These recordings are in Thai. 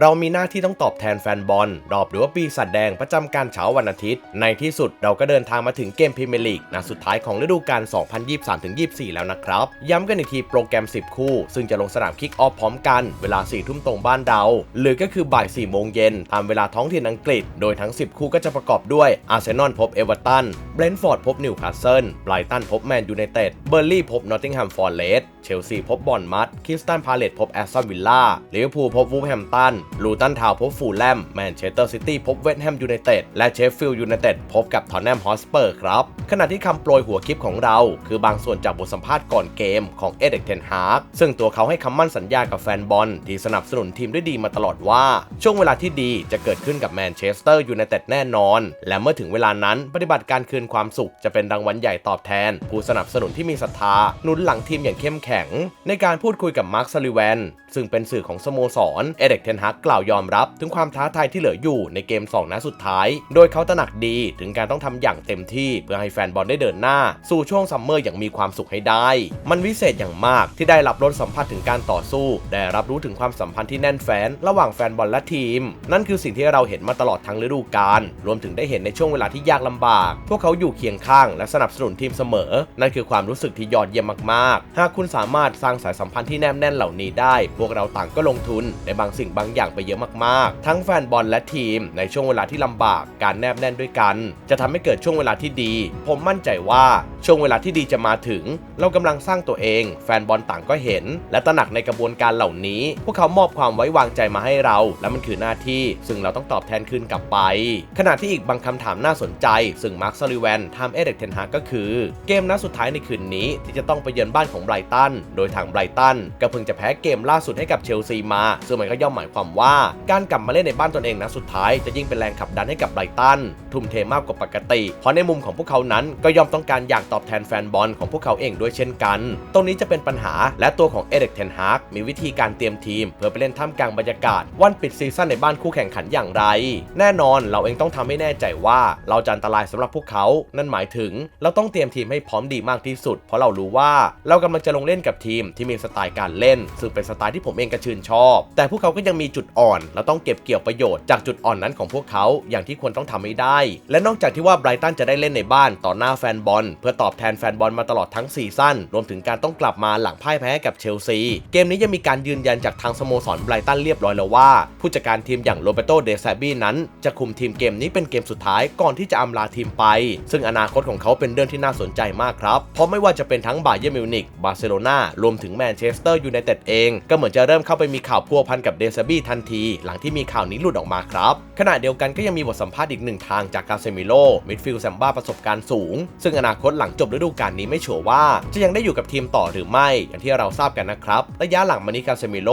เรามีหน้าที่ต้องตอบแทนแฟนบอล ดอบหรือว่าปีศาจแดงประจำการเช้าวันอาทิตย์ ในที่สุดเราก็เดินทางมาถึงเกมพรีเมียร์ลีกนัดสุดท้ายของฤดูกาล 2023-24 แล้วนะครับ ย้ำกันอีกทีโปรแกรม 10 คู่ ซึ่งจะลงสนามคิกออฟพร้อมกัน เวลา 4 ทุ่มตรงบ้านเรา หรือก็คือบ่าย 4 โมงเย็นตามเวลาท้องถิ่นอังกฤษ โดยทั้ง 10 คู่ก็จะประกอบด้วยอาร์เซนอลพบเอเวอร์ตัน เบรนท์ฟอร์ดพบนิวคาสเซิล ไบรตันพบแมนยูไนเต็ด เบอร์ลี่พบนอตติงแฮมฟอร์เรสต เชลซีพบบอลมัดคริสตันพาเลตพบแอสตันวิลล่าลิเวอร์พูลพบวูฟแฮมตันลูตันทาวพบฟูลแลมแมนเชสเตอร์ซิตี้พบเวสต์แฮมยูไนเต็ดและเชฟฟิลด์ยูไนเต็ดพบกับทอนแนมฮอสเปอร์ครับ ขณะที่คำโปรยหัวคลิปของเรา คือบางส่วนจากบทสัมภาษณ์ก่อนเกมของเอเด็กเทนฮาร์กซึ่งตัวเขาให้คำมั่นสัญญากับแฟนบอลที่สนับสนุนทีมด้วยดีมาตลอดว่า ช่วงเวลาที่ดีจะเกิดขึ้นกับแมนเชสเตอร์ยูไนเต็ดแน่นอน และเมื่อถึงเวลานั้นปฏิบัติการคืนความสุขจะเป็นรางวัลใหญ่ตอบแทน ผู้สนับสนุนที่มีศรัทธาหนุนหลังทีมอย่างเข้มแข็ง ในการพูดคุยกับมาร์คซาลิแวนซึ่งเป็นสื่อของสโมสรเอเด็กเทนฮักกล่าวยอมรับ ถึงความท้าทายที่เหลืออยู่ในเกม2นัดสุดท้าย โดยเขาตระหนักดีถึงการต้องทำอย่างเต็มที่เพื่อให้แฟนบอลได้เดินหน้า สู่ช่วงซัมเมอร์อย่างมีความสุขให้ได้ มันวิเศษอย่างมากที่ได้รับรสสัมผัสถึงการต่อสู้ ได้รับรู้ถึงความสัมพันธ์ที่แน่นแฟ้นระหว่างแฟนบอลและทีม นั่นคือสิ่งที่เราเห็นมาตลอดทั้งฤดูกาลรวมถึงได้เห็นในช่วงเวลาที่ยากลำบาก พวกเขาอยู่เคียงข้างและสนับสนุนทีมเสมอ นั่นคือความรู้สึกที่ยอดเยี่ยมมากๆ หากคุณสามารถสร้างสายสัมพันธ์ที่แนบแน่นเหล่านี้ได้ พวกเราต่างก็ลงทุนในบางสิ่งบางอย่างไปเยอะมากๆ ทั้งแฟนบอลและทีม ในช่วงเวลาที่ลำบาก การแนบแน่นด้วยกัน จะทำให้เกิดช่วงเวลาที่ดี ผมมั่นใจว่าช่วงเวลาที่ดีจะมาถึง เรากำลังสร้างตัวเอง แฟนบอลต่างก็เห็น และตระหนักในกระบวนการเหล่านี้ พวกเขามอบความไว้วางใจมาให้เรา และมันคือหน้าที่ ซึ่งเราต้องตอบแทนคืนกลับไป ขณะที่อีกบางคำถามน่าสนใจ ซึ่งมาร์คซาลิแวนทำเอเด็กเทนฮากก็คือ เกมนัดสุดท้ายในคืนนี้ที่จะต้องไปเยือนบ้านของไบรตันโดยทางไบรตันก็เพิ่งจะแพ้เกมล่าสุดให้กับเชลซีมา ซึ่งมันก็ย่อมหมายความว่า การกลับมาเล่นในบ้านตนเองนัดสุดท้ายจะยิ่งเป็นแรงขับดันให้กับไบรตันทุ่มเทมากกว่าปกติ เพราะในมุมของพวกเขานั้นก็ย่อมต้องการอยากตอบแทนแฟนบอลของพวกเขาเองด้วยเช่นกัน ตรงนี้จะเป็นปัญหาและตัวของเอเด็กเทนฮากมีวิธีการเตรียมทีม เพื่อไปเล่นท่ามกลางบรรยากาศ วันปิดซีซั่นในบ้านคู่แข่งขันอย่างไร แน่นอนเราเองต้องทำให้แน่ใจว่าเราจะอันตรายสำหรับพวกเขา นั่นหมายถึง เราต้องเตรียมทีมให้พร้อมดีมากที่สุด เพราะเรารู้ว่าเรากำลังจะลงเล่นกับทีมที่มีสไตล์การเล่น ซึ่งเป็นสไตล์ที่ผมเองก็ชื่นชอบ แต่พวกเขาก็ยังมีจุดอ่อน เราต้องเก็บเกี่ยวประโยชน์จากจุดอ่อนนั้นของพวกเขาอย่างที่ควรต้องทำให้ได้ และนอกจากที่ว่าไบรตันจะได้เล่นในบ้านต่อหน้าแฟนบอล เพื่อตอบแทนแฟนบอลมาตลอดทั้งซีซั่นรวมถึงการต้องกลับมาหลังพ่ายแพ้กับเชลซี เกมนี้ยังมีการยืนยันจากทางสโมสรไบรตันเรียบร้อยแล้วว่า ผู้จัดการทีมอย่างโรเบโตเดซาบี้นั้น จะคุมทีมเกมนี้เป็นเกมสุดท้ายก่อนที่จะอำลาทีมไป ซึ่งอนาคตของเขาเป็นเรื่องที่น่าสนใจมากครับ เพราะไม่ว่าจะเป็นทั้งบาเยอร์มิวนิกบาร์เซโลนารวมถึงแมนเชสเตอร์ยูไนเต็ดเอง ก็เหมือนจะเริ่มเข้าไปมีข่าวพัวพันกับเดซาบี้ทันที หลังที่มีข่าวนี้หลุดออกมาครับขณะเดียวกันก็ยังมีบทสัมภาษณ์อีกหนึ่งทางจากกาเซมิโลมิดฟิลด์แซมบ้าประสบการณ์สูง ซึ่งอนาคตหลังจบฤดูกาลนี้ไม่ชัวร์ว่า จะยังได้อยู่กับทีมต่อหรือไม่ อย่างที่เราทราบกันนะครับระยะหลังมานี้กาเซมิโล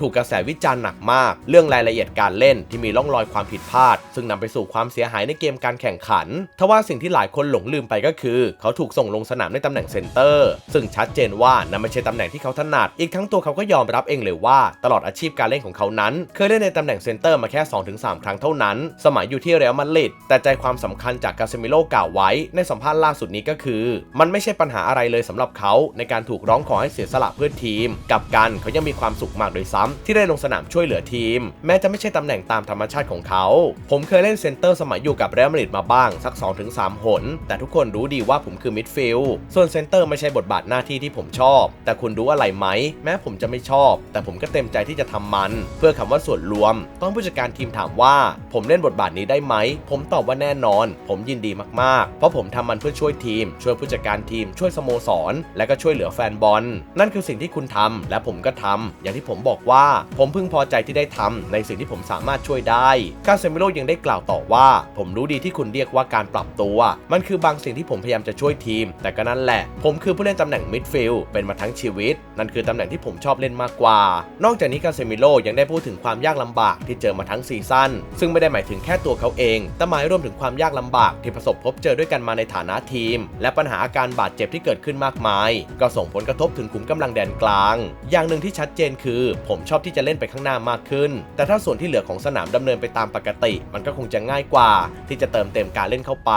ถูกกระแสวิจารณ์หนักมาก เรื่องรายละเอียดการเล่นที่มีร่องรอยความผิดพลาด ซึ่งนำไปสู่ความเสียหายในเกมการแข่งขันทว่าสิ่งที่หลายคนหลงลืมไปก็คือ เขาถูกส่งลงสนามในตำแหน่งเซนเตอร์ ซึ่งชัดเจนว่านั่นไม่ใช่ตำแหน่งที่เขาถนัด อีกทั้งตัวเขาก็ยอมรับเองเลยว่า ตลอดอาชีพการเล่นของเขานั้น เคยเล่นในตำแหน่งเซนเตอร์มาแค่ 2-3 ครั้งเท่านั้น สมัยอยู่ที่เรอัลมาดริดแต่ใจความสำคัญจากกาเซมิโลกล่าวไว้ในสัมภาษณ์ล่าสุดนี้ก็คือ มันไม่ใช่ปัญหาอะไรเลยสำหรับเขาในการถูกร้องขอให้เสียสละเพื่อทีม กับกันเขายังมีความสุขมากโดยซ้ำที่ได้ลงสนามช่วยเหลือทีม แม้จะไม่ใช่ตำแหน่งตามธรรมชาติของเขา ผมเคยเล่นเซนเตอร์สมัยอยู่กับเรอัลมาดริดมาบ้างสัก 2-3 หน แต่ทุกคนรู้ดีว่าผมคือมิดฟิลด์ส่วนเซนเตอร์ไม่ใช่บทบาทหน้าที่ที่ผมชอบ แต่คุณรู้อะไรไหม แม้ผมจะไม่ชอบ แต่ผมก็เต็มใจที่จะทำมัน เพื่อคำว่าส่วนรวม ต้องผู้จัดการทีมถามว่า ผมเล่นบทบาทนี้ได้ไหม ผมตอบว่าแน่นอน ผมยินดีมากๆ เพราะผมทำมันเพื่อช่วยทีม ช่วยผู้จัดการทีม ช่วยสโมสร และก็ช่วยเหลือแฟนบอล นั่นคือสิ่งที่คุณทำและผมก็ทำอย่างที่ผมบอกว่า ผมพึงพอใจที่ได้ทำในสิ่งที่ผมสามารถช่วยได้กาเซมิโลยังได้กล่าวต่อว่า ผมรู้ดีที่คุณเรียกว่าการปรับตัว มันคือบางสิ่งที่ผมพยายามจะช่วยทีม แต่ก็นั่นแหละ ผมคือผู้เล่นตำแหน่งมิดฟิลด์เป็นมาทั้งชีวิต นั่นคือตำแหน่งที่ผมชอบเล่นมากกว่า นอกจากนี้กาเซมิโลยังได้พูดถึงความยากลำบากที่เจอมาทั้งซีซั่นซึ่งไม่ได้หมายถึงแค่ตัวเขาเอง แต่หมายรวมถึงความยากลำบากที่ประสบพบเจอด้วยกันมาในในฐานะทีม และปัญหาอาการบาดเจ็บที่เกิดขึ้นมากมาย ก็ส่งผลกระทบถึงขุมกำลังแดนกลาง อย่างหนึ่งที่ชัดเจนคือ ผมชอบที่จะเล่นไปข้างหน้ามากขึ้น แต่ถ้าส่วนที่เหลือของสนามดำเนินไปตามปกติ มันก็คงจะง่ายกว่า ที่จะเติมเต็มการเล่นเข้าไป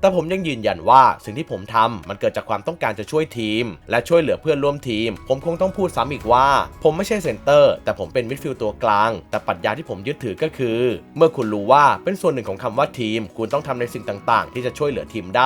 แต่ผมยังยืนยันว่าสิ่งที่ผมทำมันเกิดจากความต้องการจะช่วยทีม และช่วยเหลือเพื่อนร่วมทีม ผมคงต้องพูดซ้ำอีกว่า ผมไม่ใช่เซนเตอร์ แต่ผมเป็นมิดฟิลด์ตัวกลาง แต่ปรัชญาที่ผมยึดถือก็คือ เมื่อคุณรู้ว่าเป็นส่วนหนึ่งของคำว่าทีม คุณต้องทำในสิ่งต่าง ๆ ที่จะช่วยเหลือทีมได้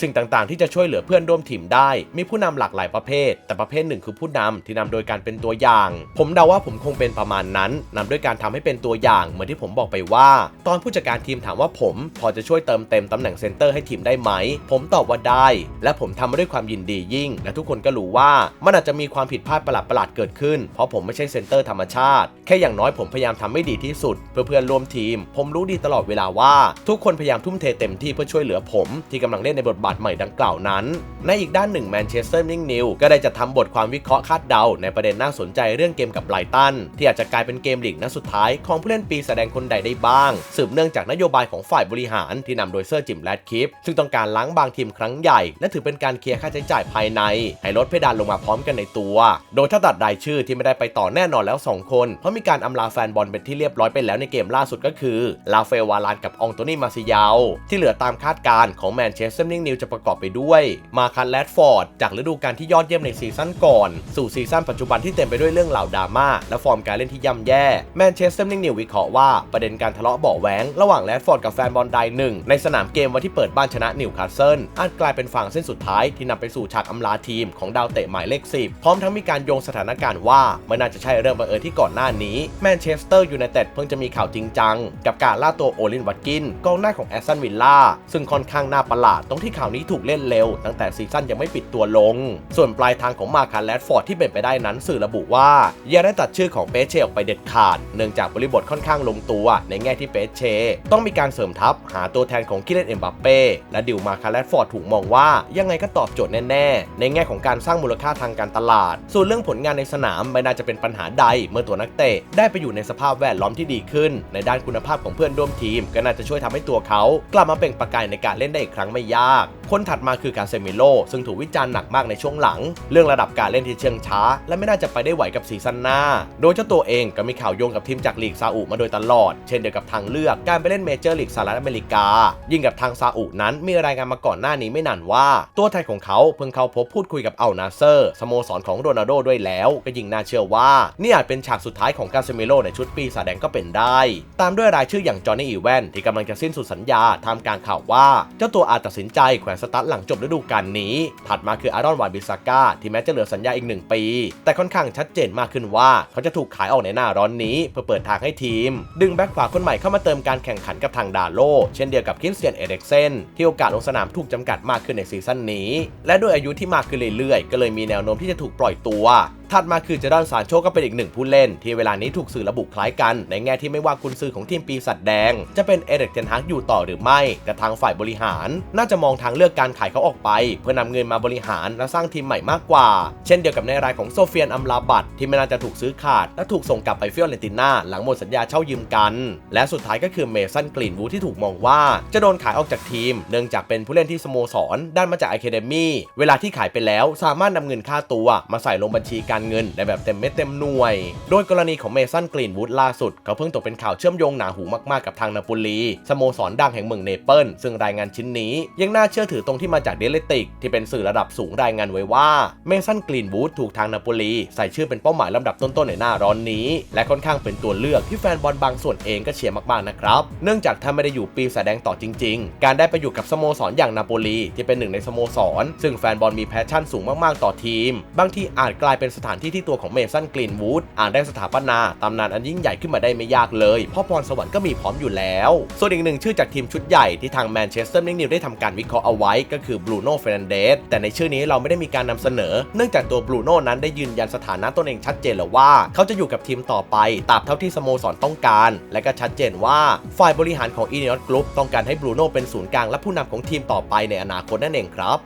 สิ่งต่างๆ ที่จะช่วยเหลือเพื่อนร่วมทีมได้ มีผู้นำหลากหลายประเภท แต่ประเภทหนึ่งคือผู้นำที่นำโดยการเป็นตัวอย่าง ผมเดาว่าผมคงเป็นประมาณนั้นนำด้วยการทำให้เป็นตัวอย่าง เหมือนที่ผมบอกไปว่า ตอนผู้จัดการทีมถามว่าผมพอจะช่วยเติมเต็มตำแหน่งเซนเตอร์ให้ทีมได้ไหม ผมตอบว่าได้ และผมทำมาด้วยความยินดียิ่ง และทุกคนก็รู้ว่ามันอาจจะมีความผิดพลาดประหลาดๆเกิดขึ้น เพราะผมไม่ใช่เซนเตอร์ธรรมชาติ แค่อย่างน้อยผมพยายามทำให้ดีที่สุด เพื่อเพื่อนร่วมทีม ผมรู้ดีตลอดเวลาว่า ทุกคนพยายามทุ่มเทเต็มที่เพื่อช่วยเหลือผมที่กำลังเล่นในบทบาทใหม่ดังกล่าวนั้น ในอีกด้านหนึ่งแมนเชสเตอร์นิ่งนิวก็ได้จะทำบทความวิเคราะห์คาดเดา ในประเด็นน่าสนใจเรื่องเกมกับไบรตัน ที่อาจจะกลายเป็นเกมลีกนัดสุดท้ายของผู้เล่นปีแสดงคนใดได้บ้าง สืบเนื่องจากนโยบายของฝ่ายบริหารที่นำโดยเซอร์จิมแรดคิปซึ่งต้องการล้างบางทีมครั้งใหญ่ และถือเป็นการเคลียร์ค่าใช้จ่ายภายใน ให้ลดเพดานลงมาพร้อมกันในตัว โดยถ้าตัดรายชื่อที่ไม่ได้ไปต่อแน่นอนแล้ว 2 คน เพราะมีการอำลาแฟนบอลเป็นที่เรียบร้อยไปแล้วในเกมล่าสุดก็คือลาเฟวาลานกับองโตนี่มาซิยาที่เหลือตามคาดการณ์ของแมนเชชสเตอร์นิงนิวจะประกอบไปด้วยมาคันแรดฟอร์ดจากฤดูกาลที่ยอดเยี่ยมในซีซั่นก่อน สู่ซีซั่นปัจจุบันที่เต็มไปด้วยเรื่องเหล่าดราม่าและฟอร์มการเล่นที่ย่ำแย่แมนเชสเตอร์นิงนิววิเคราะห์ว่าประเด็นการทะเลาะเบาแหวงระหว่างแรดฟอร์ดกับแฟนบอลรายหนึ่งในสนามเกมวันที่เปิดบ้านชนะนิวคาสเซิลอาจกลายเป็นฝั่งเส้นสุดท้ายที่นำไปสู่ฉากอำลาทีมของดาวเตะหมายเลข 10 พร้อมทั้งมีการโยงสถานการณ์ว่าไม่น่าจะใช่เรื่องบังเอิญที่ก่อนหน้านี้แมนเชสเตอร์ยูไนเต็ดเพิ่งจะมีข่าวจริงจังกับการล่าตัวโอลินวัตกินกองหน้าของแอสตันวิลล่าซึ่งค่อนข้างน่าประหลาดตรงที่ข่าวนี้ถูกเล่นเร็ว ตั้งแต่ซีซั่นยังไม่ปิดตัวลง ส่วนปลายทางของมาคาแรดฟอร์ดที่เป็นไปได้นั้นสื่อระบุว่าอย่าได้ตัดชื่อของเปเชออกไปเด็ดขาด เนื่องจากบริบทค่อนข้างลงตัว ในแง่ที่เปเช ต้องมีการเสริมทัพหาตัวแทนของกิเลนเอ็มบัปเป้และดิวมาคาแรดฟอร์ดถูกมองว่ายังไงก็ตอบโจทย์แน่ๆ ในแง่ของการสร้างมูลค่าทางการตลาด ส่วนเรื่องผลงานในสนามไม่น่าจะเป็นปัญหาใดเมื่อตัวนักเตะได้ไปอยู่ในสภาพแวดล้อมที่ดีขึ้น ในด้านคุณภาพของเพื่อนร่วมทีม ก็น่าจะช่วยทำให้ตัวเขา กลับมาเปล่งประกายในการเล่นได้อีกครั้งไม่ยาก คนถัดมาคือการเซมิโลซึ่งถูกวิจารณ์หนักมากในช่วงหลัง เรื่องระดับการเล่นที่เชื่องช้า และไม่น่าจะไปได้ไหวกับซีซั่นหน้า โดยเจ้าตัวเองก็มีข่าวโยงกับทีมจากลีกซาอุมาโดยตลอด เช่นเดียวกับทางเลือกการไปเล่นเมเจอร์ลีกสหรัฐอเมริกา ยิ่งกับทางซาอุนั้นมีรายงานมาก่อนหน้านี้ไม่นานว่า ตัวแทนของเขาเพิ่งเข้าพบพูดคุยกับอัลนาเซอร์สโมสรของโรนัลโดด้วยแล้ว ก็ยิ่งน่าเชื่อว่านี่อาจเป็นฉากสุดท้ายของกาเซมิโลในชุดปีศาจแดงก็เป็นได้ ตามด้วยรายชื่ออย่างจอห์นนี่อีแวนที่กำลังจะสิ้นสุดสัญญาทำการข่าวว่าเจ้าตัวอาจตัดสินใจแขวนสตาร์ทหลังจบฤดูกาลนี้ ถัดมาคืออารอนวานบิซาก้าที่แม้จะเหลือสัญญาอีกหนึ่งปี แต่ค่อนข้างชัดเจนมากขึ้นว่า เขาจะถูกขายออกในหน้าร้อนนี้ เพื่อเปิดทางให้ทีม ดึงแบ็กขวาคนใหม่เข้ามาเติมการแข่งขันกับทางดาโล เช่นเดียวกับคินเซียนเอเด็กเซนที่โอกาสลงสนามถูกจำกัดมากขึ้นในซีซั่นนี้ และด้วยอายุที่มากขึ้นเรื่อยๆ ก็เลยมีแนวโน้มที่จะถูกปล่อยตัว ถัดมาคือเจดอนซานโชก็เป็นอีกหนึ่งผู้เล่น ที่เวลานี้ถูกสื่อระบุคล้ายกัน ในแง่ที่ไม่ว่ากุนซือของทีมปีศาจแดง จะเป็นเอเด็กเทนฮักอยู่ต่อหรือไม่แต่ทางฝ่ายบริหาร น่าจะมองทางเลือกการขายเขาออกไป เพื่อนำเงินมาบริหารและสร้างทีมใหม่มากกว่า เช่นเดียวกับในรายของโซเฟียนอัมลาบัตที่ไม่น่าจะถูกซื้อขาด และถูกส่งกลับไปฟิโอเรนติน่าหลังหมดสัญญาเช่ายืมกัน และสุดท้ายก็คือเมสันกรีนวูที่ถูกมองว่า จะโดนขายออกจากทีม เนื่องจากเป็นผู้เล่นที่สโมสรด้านมาจากอะคาเดมี่เวลาที่ขายไปแล้ว สามารถนำเงินค่าตัวมาใส่ลงบัญชีการเงินได้แบบเต็มเม็ดเต็มหน่วย โดยกรณีของเมสันกรีนวูดล่าสุดเขาเพิ่งตกเป็นข่าวเชื่อมโยงหนาหูมากๆกับทางนาโปลีสโมสรดังแห่งเมืองเนเปิลซึ่งรายงานชิ้นนี้ ยังน่าเชื่อถือตรงที่มาจากเดลติกที่เป็นสื่อระดับสูงรายงานไว้ว่าเมสันกรีนวูดถูกทางนาโปลีใส่ชื่อเป็นเป้าหมายลำดับต้นๆในหน้าร้อนนี้ และค่อนข้างเป็นตัวเลือกที่แฟนบอลบางส่วนเองก็เชียร์มากๆนะครับเนื่องจากถ้าไม่ได้อยู่ปีแสดงต่อจริง ๆ การได้ไปอยู่กับสโมสรอย่างนาโปลีที่เป็นหนึ่งในสโมสร ซึ่งแฟนบอลมีแพชชั่นสูงมากๆต่อทีม บางทีอาจกลายเป็นสถานที่ที่ตัวของเมสันกรีนวูดอ่าจได้สถาปนาตำนานอันยิ่งใหญ่ขึ้นมาได้ไม่ยากเลยเพราะพรสวรรค์ก็มีพร้อมอยู่แล้ว ส่วนอีกหนึ่งชื่อจากทีมชุดใหญ่ที่ทางแมนเชสเตอร์นินิวได้ทำการวิเคราะห์เอาไว้ก็คือบรูโน่เฟรนเดสแต่ในชื่อนี้เราไม่ได้มีการนำเสนอ เนื่องจากตัวบรูโน่นั้นได้ยืนยันสถานะตนเองชัดเจนแล้วว่า เขาจะอยู่กับทีมต่อไปตราบเท่าที่สโมสรต้องการ และก็ชัดเจนว่าฝ่ายบริหารของอีเนียสกรุ๊ปต้องการให้บรูโน่เป็นศูนย์กลางและผู้นำของทีมต่อไปในอนาคตนั่นเองครับ